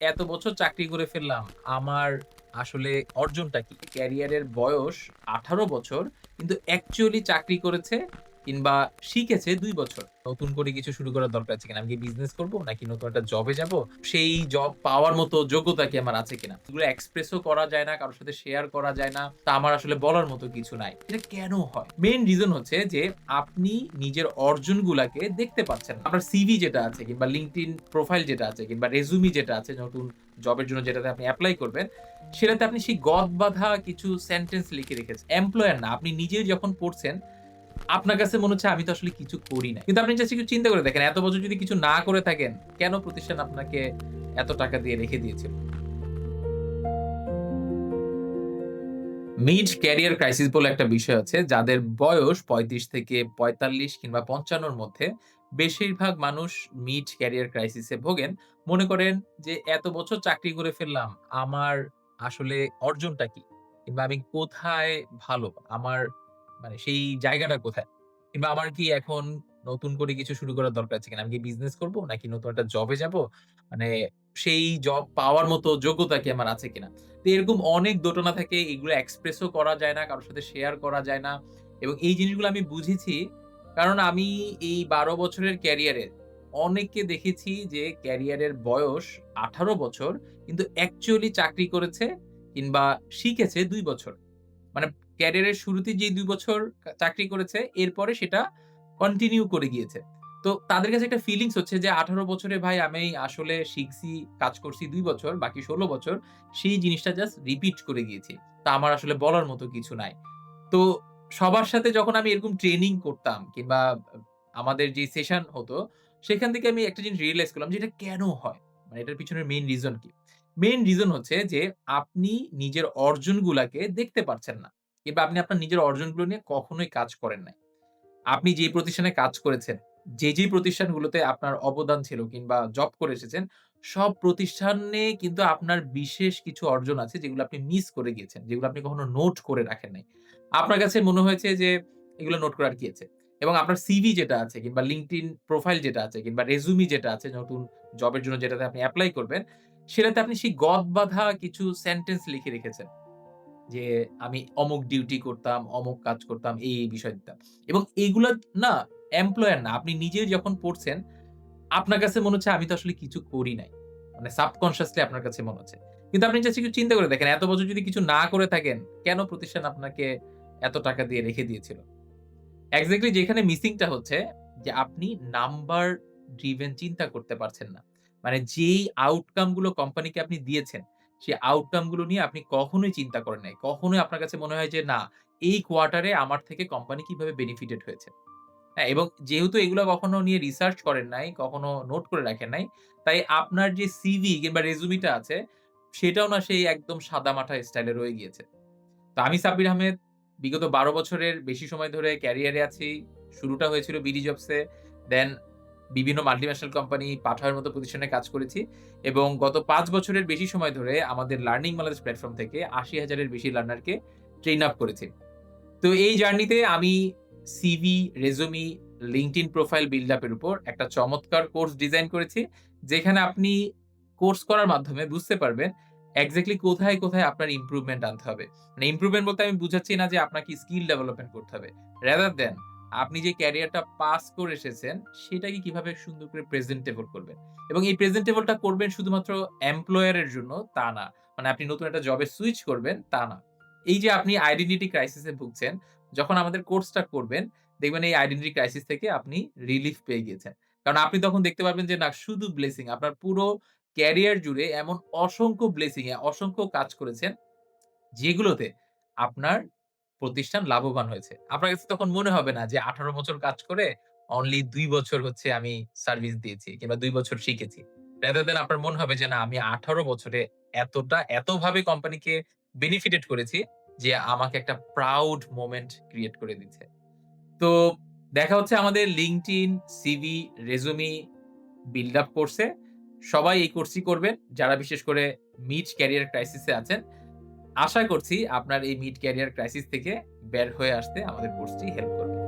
এত বছর চাকরি করে ফেললাম। আমার আসলে অর্জনটা কি? ক্যারিয়ারের বয়স ১৮ বছর। কিন্তু অ্যাকচুয়ালি চাকরি করেছে কিংবা শিখেছে দুই বছর। নতুন করে কিছু শুরু করার দরকার আছে কিনা? আমি কি বিজনেস করব? নাকি নতুন একটা জবে যাব? সেই জব পাওয়ার মতো যোগ্যতা কি আমার আছে কিনা? এগুলো এক্সপ্রেস ও করা যায় না, কারও সাথে শেয়ার করা যায় না। তা আমার আসলে বলার মতো কিছু নাই। এটা কেন হয়? মেইন রিজন হচ্ছে যে আপনি নিজের অর্জনগুলাকে দেখতে পাচ্ছেন আপনার সিভি যেটা আছে কিংবা LinkedIn প্রোফাইল যেটা আছে কিংবা রেজুমি যেটা আছে নতুন জবের জন্য যেটাতে আপনি অ্যাপ্লাই করবেন, সেটাতে আপনি সেই গদ বাঁধা কিছু সেন্টেন্স লিখে রেখেছেন। এমপ্লয়ার না, আপনি নিজেই যখন পড়ছেন, আপনার কাছে মনে হচ্ছে আমি তো আসলে কিছু করি নাই। কিন্তু আপনি জাস্ট একটু চিন্তা করে দেখেন, এত বছর যদি কিছু না করে থাকেন, কেন প্রতিষ্ঠান আপনাকে এত টাকা দিয়ে রেখে দিয়েছিল? মিড ক্যারিয়ার ক্রাইসিস বলে একটা বিষয় আছে। যাদের বয়স ৩৫ থেকে ৪৫ কিংবা পঞ্চান্নর মধ্যে বেশিরভাগ মানুষ মিড ক্যারিয়ার ক্রাইসিসে ভোগেন। মনে করেন যে এত বছর চাকরি করে ফেললাম। আমার আসলে অর্জনটা কি? কিংবা আমি কোথায় ভালো? আমার মানে সেই জায়গাটা কোথায়? কিংবা আমার কি এখন নতুন করে কিছু শুরু করার দরকার আছে কিনা? আমি কি বিজনেস করব? নাকি নতুন একটা জবে যাব? মানে সেই জব পাওয়ার মতো যোগ্যতা কি আমার আছে কিনা? তো এরকম অনেক দোটানা থাকে। এগুলো এক্সপ্রেস ও করা যায় না, কারোর সাথে শেয়ার করা যায় না। এবং এই জিনিসগুলো আমি বুঝেছি কারণ আমি এই ১২ বছরের ক্যারিয়ারে অনেককে দেখেছি যে ক্যারিয়ারের বয়স ১৮ বছর কিন্তু অ্যাকচুয়ালি চাকরি করেছে কিংবা শিখেছে দুই বছর। মানে ক্যারিয়ারের শুরুতে যে ২ বছর চাকরি করেছে, এরপরে সেটা কন্টিনিউ করে গিয়েছে। তো তাদের কাছে একটা ফিলিংস হচ্ছে যে ১৮ বছরে ভাই আমি আসলে শিখছি, কাজ করছি ২ বছর, বাকি ১৬ বছর সেই জিনিসটা জাস্ট রিপিট করে গিয়েছি। তা আমার আসলে বলার মতো কিছু নাই। তো সবার সাথে যখন আমি এরকম ট্রেনিং করতাম কিংবা আমাদের যে সেশন হতো, সেখান থেকে আমি একটা জিনিস রিয়েলাইজ করলাম যে এটা কেন হয়? মানে এটার পিছনের মেইন রিজন কি? মেইন রিজন হচ্ছে যে আপনি নিজের অর্জনগুলাকে দেখতে পারছেন না। কিংবা আপনি আপনার নিজের অর্জনগুলো নিয়ে কখনোই কাজ করেন নাই। আপনি যে প্রতিষ্ঠানে কাজ করেছেন, যে, যে প্রতিষ্ঠানগুলোতে আপনার অবদান ছিল কিংবা জব করে এসেছেন, সব প্রতিষ্ঠানে কিন্তু আপনার বিশেষ কিছু অর্জন আছে যেগুলো আপনি মিস করে গিয়েছেন। যেগুলো আপনি কখনো নোট করে রাখেন নাই। আপনার কাছে মনে হয়েছে যে এগুলো নোট করার কি আছে? এবং আপনার সিভি যেটা আছে কিংবা LinkedIn প্রোফাইল যেটা আছে কিংবা রেজুমি যেটা আছে নতুন জবের জন্য যেটাতে আপনি অ্যাপ্লাই করবেন, সেটাতে আপনি সেই গদ বাঁধা কিছু সেন্টেন্স লিখে রেখেছেন। যে আমি অমুক ডিউটি করতাম, অমুক কাজ করতাম, এই, এই বিষয় দিতাম। এবং এগুলা না এমপ্লয়ার না, আপনি নিজেই যখন পড়ছেন, আপনার কাছে মনে হচ্ছে আমি তো আসলে কিছু করি নাই। মানে সাবকন্সিয়াসলি আপনার কাছে মনে হচ্ছে। কিন্তু আপনি জাস্ট একটু চিন্তা করে দেখেন, এত বছর যদি কিছু না করে থাকেন, কেন প্রতিষ্ঠান আপনাকে এত টাকা দিয়ে রেখে দিয়েছিল? এক্সাক্টলি যেখানে মিসিং টা হচ্ছে যে আপনি নাম্বার ড্রিভেন চিন্তা করতে পারছেন না। মানে যেই আউটকামগুলো কোম্পানিকে আপনি দিয়েছেন, সেই আউটকামগুলো নিয়ে আপনি কখনোই চিন্তা করেন নাই। কখনোই আপনার কাছে মনে হয় যে না, এই কোয়ার্টারে আমার থেকে কোম্পানি কীভাবে বেনিফিটেড হয়েছে। হ্যাঁ? এবং যেহেতু এগুলো কখনো নিয়ে রিসার্চ করেন নাই, কখনো নোট করে রাখেন নাই, তাই আপনার যে সিভি কিংবা রেজুমিটা আছে, সেটাও না সেই একদম সাদা মাঠা স্টাইলে রয়ে গিয়েছে। তো আমি সাব্বির আহমেদ বিগত ১২ বছরের বেশি সময় ধরে ক্যারিয়ারে আছি। শুরুটা হয়েছিল বিডি জবসে। দেন বিভিন্ন মাল্টিন্যাশনাল কোম্পানি, পাঠাওয়ের মতো প্রতিষ্ঠানে কাজ করেছি। এবং গত পাঁচ বছরের বেশি সময় ধরে আমাদের লার্নিং বাংলাদেশ প্ল্যাটফর্ম থেকে আশি হাজারের বেশি লার্নারকে ট্রেন আপ করেছি। তো এই জার্নিতে আমি CV, resume, LinkedIn profile build up এর উপর একটা চমৎকার কোর্স ডিজাইন করেছি। যেখানে আপনি কোর্স করার মাধ্যমে বুঝতে পারবেন এক্সাক্টলি কোথায়, কোথায় আপনার ইমপ্রুভমেন্ট আনতে হবে। মানে ইমপ্রুভমেন্ট বলতে আমি বুঝাচ্ছি না যে আপনাকে স্কিল ডেভেলপমেন্ট করতে হবে। রাদার দ্যান আপনি যে ক্যারিয়ারটা পাস করে এসেছেন, সেটাকে কীভাবে সুন্দর করে প্রেজেন্টেবল করবেন। এবং এই প্রেজেন্টেবল টা করবেন শুধুমাত্র এমপ্লয়ারের জন্য তা না। মানে আপনি নতুন একটা জবে সুইচ করবেন তা না। এই যে আপনি আইডেন্টিটি ক্রাইসিসে ভুগছেন, যখন আমাদের কোর্সটা করবেন, দেখবেন এই আইডেন্টিটি ক্রাইসিস থেকে আপনি রিলিফ পেয়ে গিয়েছেন। কারণ আপনি তখন দেখতে পারবেন যে না শুধু ব্লেসিং আপনার পুরো ক্যারিয়ার জুড়ে এমন অসংখ্য ব্লেসিং অসংখ্য কাজ করেছেন, যেগুলোতে আপনার প্রতিষ্ঠান লাভবান হয়েছে। আপনার কাছে তখন মনে হবে না যে ১৮ বছর কাজ করে অনলি দুই বছর হচ্ছে আমি সার্ভিস দিয়েছি কিংবা দুই বছর শিখেছি। রাদার দ্যান আপনার মনে হবে যে না আমি ১৮ বছরে এতটা এতভাবে কোম্পানিকে বেনিফিটেড করেছি যে আমাকে একটা প্রাউড মোমেন্ট ক্রিয়েট করে দিচ্ছে। তো দেখা হচ্ছে আমাদের LinkedIn, CV, resume build up কোর্সে। সবাই এই কোর্সই করবেন যারা বিশেষ করে মিড ক্যারিয়ার ক্রাইসিসে আছেন। আশা করছি আপনার এই মিড ক্যারিয়ার ক্রাইসিস থেকে বের হয়ে আসতে আমাদের কোর্সটি হেল্প করবে।